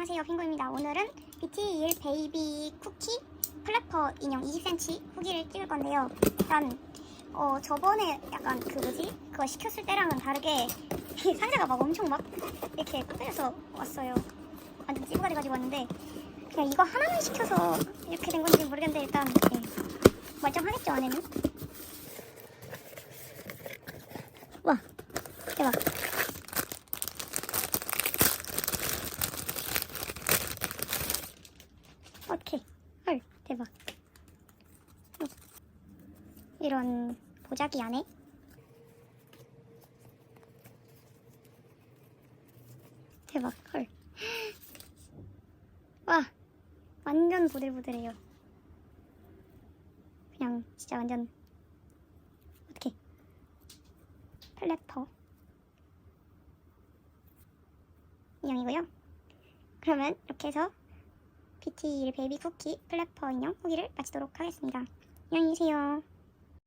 안녕하세요. 핑구입니다. 오늘은 BT21 베이비 쿠키 플래퍼 인형 20cm 후기를 찍을 건데요. 일단 어 저번에 약간 그 뭐지? 그거 시켰을 때랑은 다르게 이 상자가 막 엄청 막 이렇게 꾸며서 왔어요. 완전 찌부가지 가지고 왔는데 그냥 이거 하나만 시켜서 이렇게 된 건지 모르겠는데 일단 네. 멀쩡하겠죠 안에는? 와 대박 오케이. 헐, 대박. 어. 이런 보자기 안에 대박. 헐. 와, 완전 부들부들해요. 그냥 진짜 완전 어떻게 플래퍼 인형이고요. 그러면 이렇게 해서 PT 베이비 쿠키 플래퍼 인형 후기를 마치도록 하겠습니다. 안녕히 계세요.